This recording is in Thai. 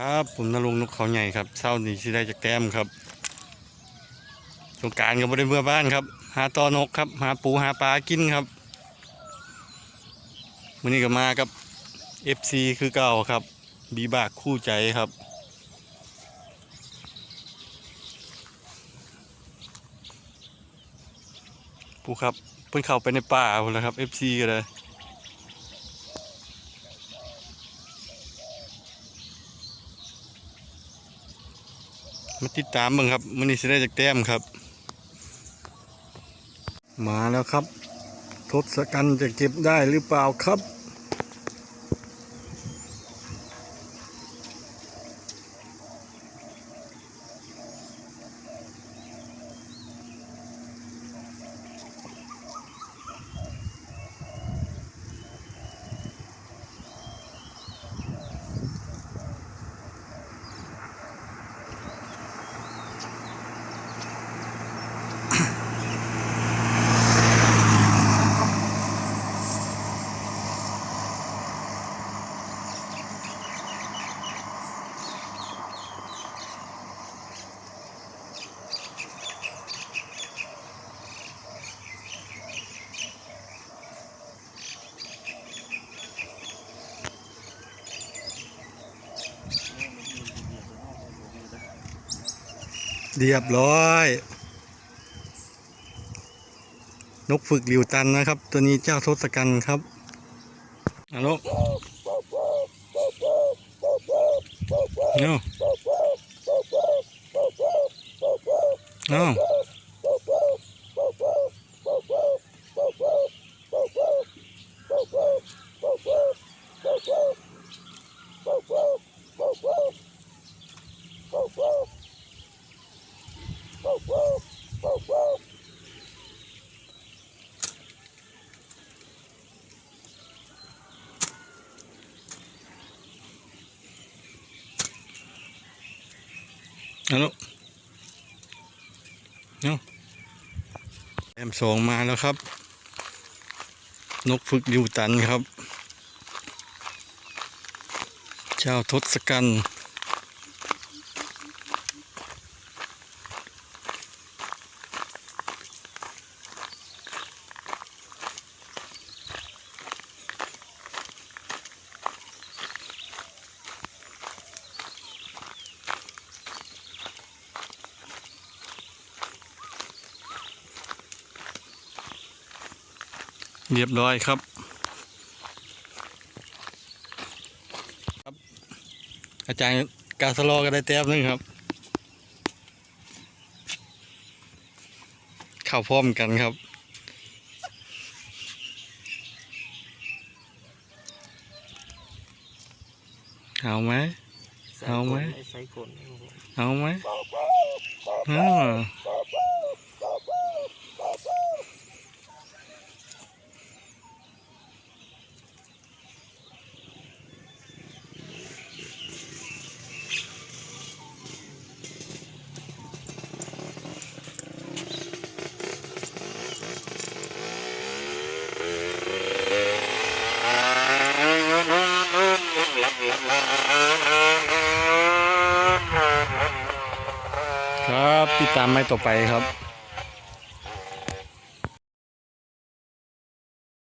ครับ ผมนรงนกเขาใหญ่ครับเศร้านี้สิได้จากแต้มครับสงการก็บ่ได้เมื่อบ้านครับ หาตอนกครับ หาปูหาปลากินครับมื้อนี้ก็มากับ FC คือเก่าครับ บีบากคู่ใจครับปูครับเพิ่นเข้าไปในป่าพุ่นแล้วครับ FC ก็เลย มาติดตามบ้างครับมันนี่สิได้จากแต้มครับ มาแล้วครับ ทศกัณฐ์จะเก็บได้หรือเปล่าครับ เรียบร้อย นกฝึกหลิวตันนะครับ ตัวนี้เจ้าทศกัณฐ์ครับอะนกเนาเนา นะนกเนาะแอมสองมาแล้วครับ นกฝึกดิวตันครับ เจ้าทศกัณฐ์ เรียบร้อยครับครับ อาจารย์กาสโลก็ได้แต้มหนึงครับ เข้าพร้อมกันครับเอาไหมเอาไหมใส่กลเอาไหมอ่า ครับ ติดตามไม่ต่อไปครับ